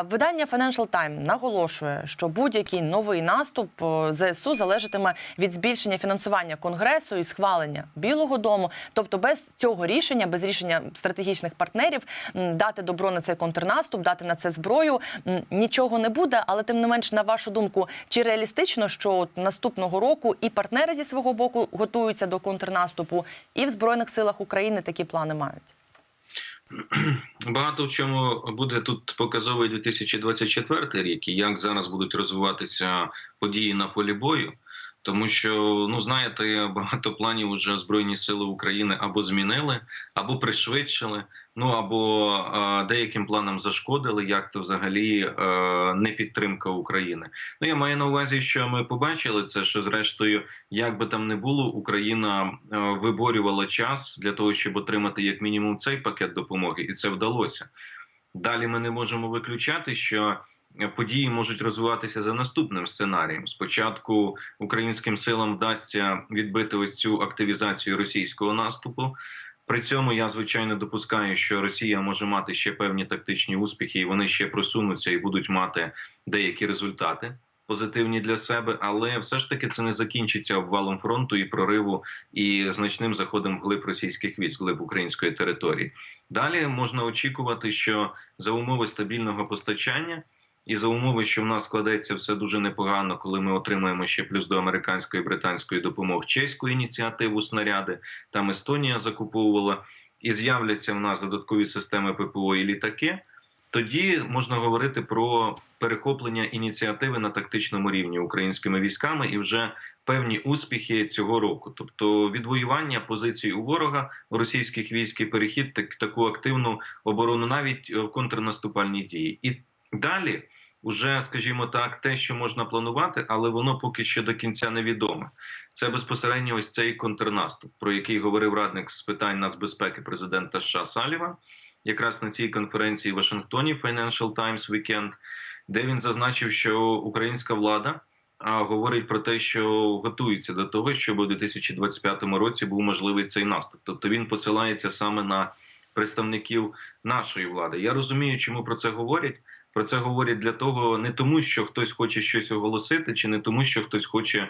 Видання Financial Times наголошує, що будь-який новий наступ е, ЗСУ залежатиме від збільшення фінансування конгресу і схвалення Білого Дому. Тобто, без цього рішення, без рішення стратегічних партнерів, дати добро на цей контрнаступ, дати на це зброю нічого не буде. Але тим не менш, на вашу думку, чи реалістично, що наступного року і партнери зі свого боку готуються до контрнаступу, і в збройних силах України такі плани мають? Багато в чому буде тут показовий 2024 рік, і як зараз будуть розвиватися події на полі бою. Тому що, ну знаєте, багато планів уже Збройні Сили України або змінили, або пришвидшили, ну або е, деяким планам зашкодили, як то взагалі е, не підтримка України. Ну я маю на увазі, що ми побачили це, що зрештою, як би там не було, Україна е, виборювала час для того, щоб отримати як мінімум цей пакет допомоги, і це вдалося. Далі ми не можемо виключати, що події можуть розвиватися за наступним сценарієм. Спочатку українським силам вдасться відбити ось цю активізацію російського наступу. При цьому я звичайно допускаю, що Росія може мати ще певні тактичні успіхи, і вони ще просунуться і будуть мати деякі результати. Позитивні для себе, але все ж таки це не закінчиться обвалом фронту і прориву і значним заходом вглиб російських військ, вглиб української території. Далі можна очікувати, що за умови стабільного постачання і за умови, що в нас складеться все дуже непогано, коли ми отримаємо ще плюс до американської і британської допомоги чеську ініціативу снаряди. Там Естонія закуповувала, і з'являться в нас додаткові системи ППО і літаки. Тоді можна говорити про перехоплення ініціативи на тактичному рівні українськими військами і вже певні успіхи цього року, тобто відвоювання позицій у ворога російських військ і перехід так таку активну оборону навіть в контрнаступальні дії, і далі. Уже, скажімо так, те, що можна планувати, але воно поки що до кінця невідоме. Це безпосередньо ось цей контрнаступ, про який говорив радник з питань нацбезпеки президента США Саліван, якраз на цій конференції в Вашингтоні Financial Times Weekend, де він зазначив, що українська влада говорить про те, що готується до того, щоб у 2025 році був можливий цей наступ. Тобто він посилається саме на представників нашої влади. Я розумію, чому про це говорять. Про це говорять для того, не тому, що хтось хоче щось оголосити, чи не тому, що хтось хоче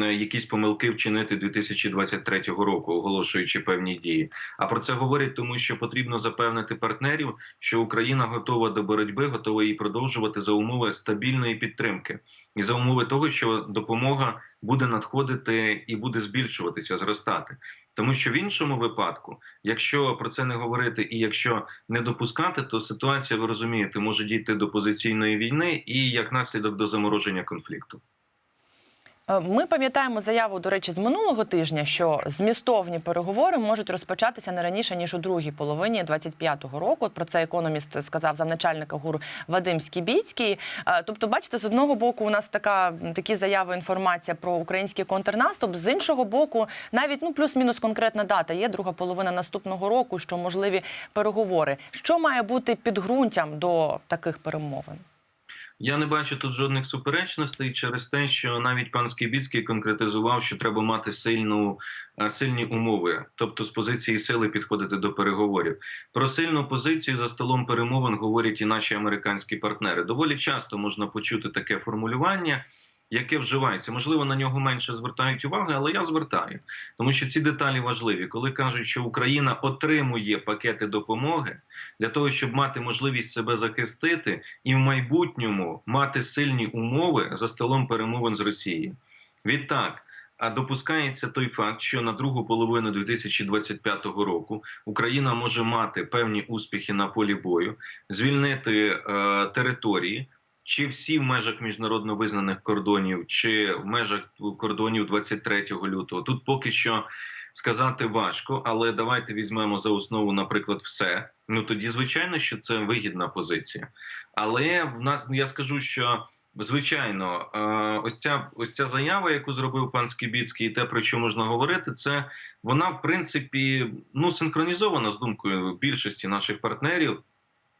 якісь помилки вчинити 2023 року, оголошуючи певні дії. А про це говорять, тому що потрібно запевнити партнерів, що Україна готова до боротьби, готова її продовжувати за умови стабільної підтримки і за умови того, що допомога буде надходити і буде збільшуватися, зростати. Тому що в іншому випадку, якщо про це не говорити і якщо не допускати, то ситуація, ви розумієте, може дійти до позиційної війни і як наслідок до замороження конфлікту. Е, Ми пам'ятаємо заяву, до речі, з минулого тижня, що змістовні переговори можуть розпочатися не раніше ніж у другій половині 25-го року. Про це економіст сказав замначальника ГУР Вадим Скібіцький. Е, Тобто, бачите, з одного боку, у нас така такі заяви, інформація про український контрнаступ. З іншого боку, навіть ну плюс-мінус конкретна дата є друга половина наступного року, що можливі переговори. Що має бути підґрунтям до таких перемовин? Я не бачу тут жодних суперечностей через те, що навіть пан Скібіцький конкретизував, що треба мати сильну е, сильні умови, тобто з позиції сили підходити до переговорів. Про сильну позицію за столом перемовин говорять і наші американські партнери. Доволі часто можна почути таке формулювання. Яке вживається, можливо, на нього менше звертають уваги, але я звертаю, тому що ці деталі важливі, коли кажуть, що Україна отримує пакети допомоги для того, щоб мати можливість себе захистити і в майбутньому мати сильні умови за столом перемовин з Росією. Відтак. А допускається той факт, що на другу половину 2025 року Україна може мати певні успіхи на полі бою, звільнити е, території, чи всі в межах міжнародно визнаних кордонів, чи в межах кордонів 23 лютого. Тут поки що сказати важко, але давайте візьмемо за основу, наприклад, все. Ну тоді, звичайно, що це вигідна позиція. Але в нас я скажу, що. Звичайно, ось ця ось ця заява, яку зробив пан Скібіцький, і те, про що можна говорити, це вона в принципі ну синхронізована з думкою більшості наших партнерів,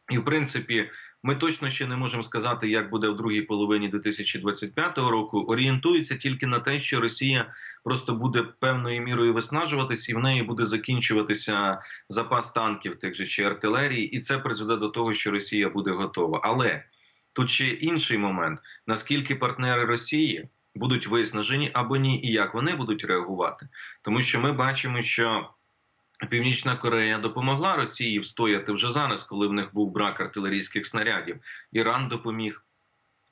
і в принципі. Ми точно ще не можемо сказати, як буде в другій половині 2025 року. Орієнтується тільки на те, що Росія просто буде певною мірою виснажуватись, і в неї буде закінчуватися запас танків, тих же чи артилерії, і це призведе до того, що Росія буде готова. Але Тут ще інший момент: наскільки партнери Росії будуть виснажені або ні, і як вони будуть реагувати, тому що ми бачимо, що. Північна Корея допомогла Росії встояти вже зараз, коли в них був брак артилерійських снарядів. Іран допоміг.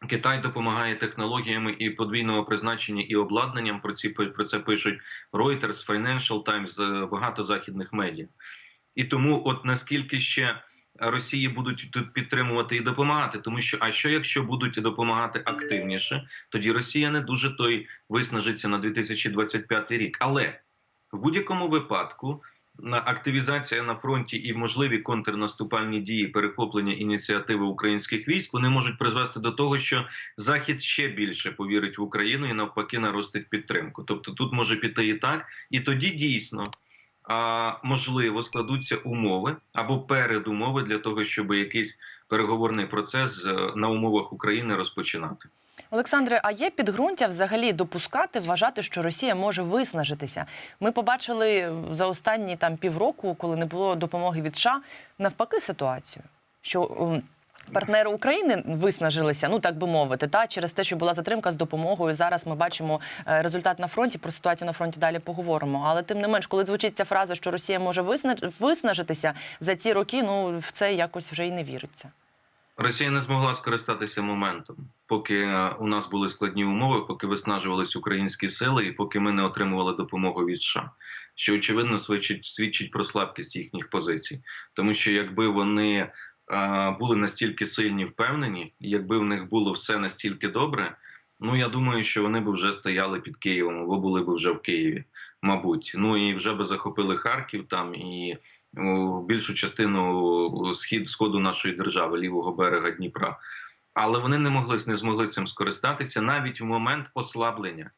Китай допомагає технологіями і подвійного призначення і обладнанням. Про ці про це пишуть Reuters, Financial Times, багато західних медіа. І тому, от наскільки ще Росії будуть тут підтримувати і допомагати, тому що а що якщо будуть допомагати активніше, тоді Росія не дуже той виснажиться на 2025 рік. Але в будь-якому випадку активізація на фронті і можливі контрнаступальні дії перехоплення ініціативи українських військ вони можуть призвести до того, що Захід ще більше повірить в Україну і навпаки наростить підтримку. Тобто тут може піти і так, і тоді дійсно. А можливо складуться умови або передумови для того, щоб якийсь переговорний процес е, на умовах України розпочинати. Олександре, а є підґрунтя взагалі допускати, вважати, що Росія може виснажитися? Ми побачили за останні там півроку, коли не було допомоги від США, навпаки ситуацію, що партнери України виснажилися, ну так би мовити, та через те, що була затримка з допомогою. Зараз ми бачимо е, результат на фронті. Про ситуацію на фронті далі поговоримо. Але тим не менш, коли звучить ця фраза, що Росія може висна- виснажитися за ці роки, ну в це якось вже і не віриться. Росія не змогла скористатися моментом, поки е, у нас були складні умови, поки виснажувались українські сили, і поки ми не отримували допомогу від США, що очевидно свідчить, свідчить про слабкість їхніх позицій, тому що якби вони були настільки сильні, впевнені, якби в них було все настільки добре, ну я думаю, що вони б вже стояли під Києвом, або були б вже в Києві, мабуть. Ну і вже би захопили Харків там і більшу частину схід сходу нашої держави, лівого берега Дніпра. Але вони не могли не змогли цим скористатися навіть в момент ослаблення.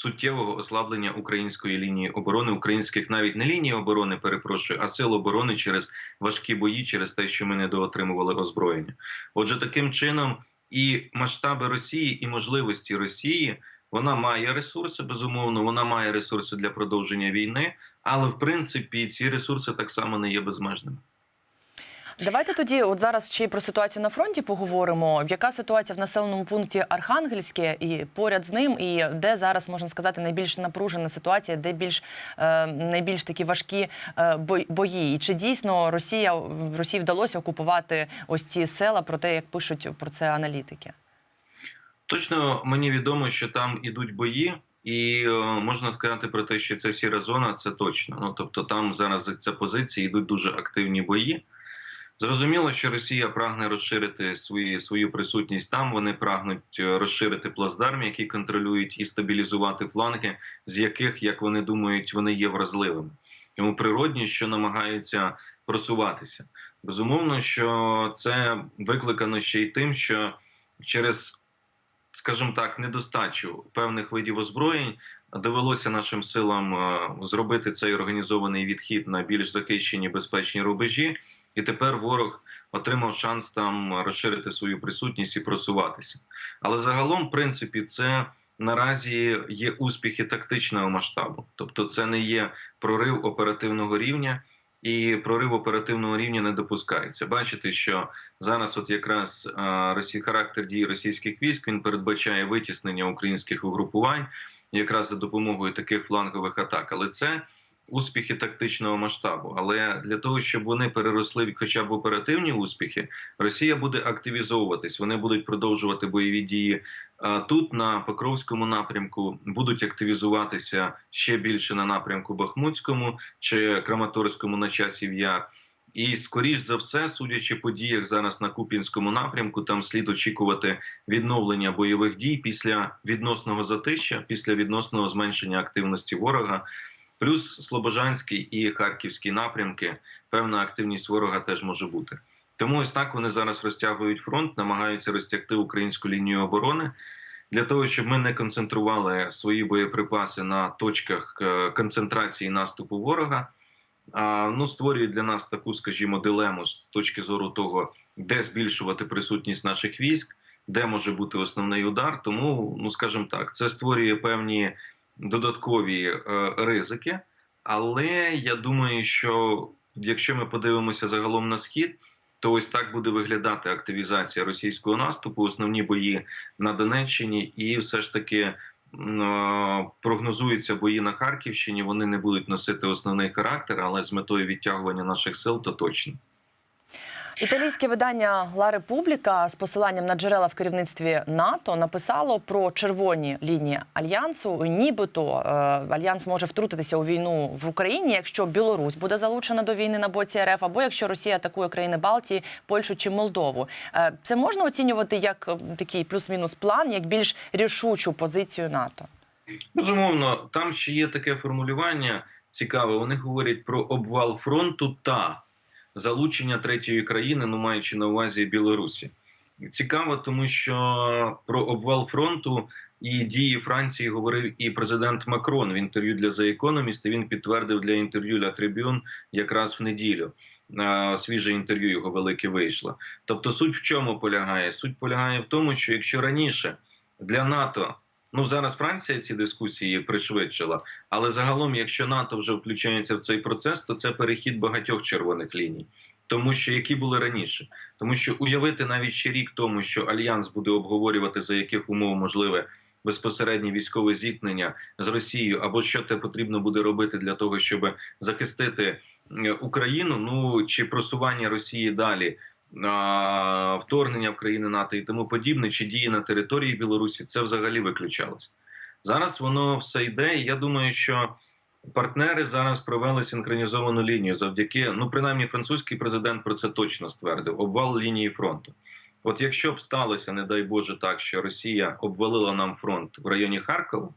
Суттєвого ослаблення української лінії оборони, українських навіть не лінії оборони, перепрошую, а сил оборони через важкі бої, через те, що ми недоотримували озброєння. Отже, таким чином і масштаби Росії, і можливості Росії вона має ресурси, безумовно, вона має ресурси для продовження війни, але в принципі ці ресурси так само не є безмежними. Давайте тоді, от зараз ще й про ситуацію на фронті поговоримо. Яка ситуація в населеному пункті Архангельське і поряд з ним, і де зараз можна сказати найбільш напружена ситуація, де більш е, найбільш такі важкі е, бої? І чи дійсно Росія Росії вдалося окупувати ось ці села? Про те, як пишуть про це аналітики? Точно мені відомо, що там ідуть бої, і е, можна сказати про те, що це сіра зона, це точно. Ну тобто, там зараз за позиції йдуть дуже активні бої. Зрозуміло, що Росія прагне розширити свої, свою присутність там. Вони прагнуть е, розширити плацдарм, який контролюють, і стабілізувати фланги, з яких, як вони думають, вони є вразливими. Тому природні, що намагаються просуватися. Безумовно, що це викликано ще й тим, що через, скажімо так, недостачу певних видів озброєнь довелося нашим силам е, зробити цей організований відхід на більш захищені безпечні рубежі. І тепер ворог отримав шанс там розширити свою присутність і просуватися. Але загалом, в принципі, це наразі є успіхи тактичного масштабу, тобто це не є прорив оперативного рівня. І прорив оперативного рівня не допускається. Бачите, що зараз, от якраз росій, характер дії російських військ він передбачає витіснення українських угрупувань, якраз за допомогою таких флангових атак. Але це успіхи тактичного масштабу. Але для того, щоб вони переросли хоча б в оперативні успіхи, Росія буде активізовуватись. Вони будуть продовжувати бойові дії а, тут, на Покровському напрямку, будуть активізуватися ще більше на напрямку Бахмутському чи Краматорському на часів яр. І скоріш за все, судячи по діях зараз на Купінському напрямку, там слід очікувати відновлення бойових дій після відносного затища, після відносного зменшення активності ворога. Плюс Слобожанський і Харківський напрямки, певна активність ворога теж може бути. Тому ось так вони зараз розтягують фронт, намагаються розтягти українську лінію оборони для того, щоб ми не концентрували свої боєприпаси на точках е, концентрації наступу ворога. А, ну, створюють для нас таку, скажімо, дилему з точки зору того, де збільшувати присутність наших військ, де може бути основний удар. Тому, ну скажімо так, це створює певні додаткові е, ризики. Але я думаю, що якщо ми подивимося загалом на схід, то ось так буде виглядати активізація російського наступу, основні бої на Донеччині, і все ж таки е, прогнозуються бої на Харківщині. Вони не будуть носити основний характер, але з метою відтягування наших сил, то точно. Італійське видання Ла Републіка з посиланням на джерела в керівництві НАТО написало про червоні лінії альянсу. Нібито е, альянс може втрутитися у війну в Україні, якщо Білорусь буде залучена до війни на боці РФ, або якщо Росія атакує країни Балтії, Польщу чи Молдову. Е, це можна оцінювати як е, такий плюс-мінус план, як більш рішучу позицію НАТО. Безумовно, там ще є таке формулювання цікаве. Вони говорять про обвал фронту та залучення третьої країни, ну маючи на увазі Білорусі. Цікаво, тому що про обвал фронту і дії Франції говорив і президент Макрон в інтерв'ю для The Economist. і Він підтвердив для інтерв'ю La Tribune якраз в неділю. Свіже інтерв'ю його велике вийшло. Тобто, суть в чому полягає? Суть полягає в тому, що якщо раніше для НАТО Ну зараз Франція ці дискусії пришвидшила, але загалом, якщо НАТО вже включається в цей процес, то це перехід багатьох червоних ліній, тому що які були раніше, тому що уявити навіть ще рік тому, що альянс буде обговорювати за яких умов можливе безпосереднє військове зіткнення з Росією, або що те потрібно буде робити для того, щоб захистити е, Україну, ну чи просування Росії далі вторгнення в країни НАТО і тому подібне, чи дії на території Білорусі, це взагалі виключалось. Зараз воно все йде. і Я думаю, що партнери зараз провели синхронізовану лінію завдяки, ну принаймні, французький президент про це точно ствердив: обвал лінії фронту. От якщо б сталося, не дай Боже, так що Росія обвалила нам фронт в районі Харкова.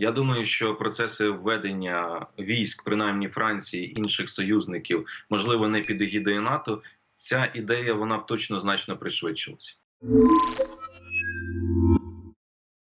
Я думаю, що процеси введення військ, принаймні Франції інших союзників, можливо, не під егідою НАТО, ця ідея вона б точно значно пришвидшилася.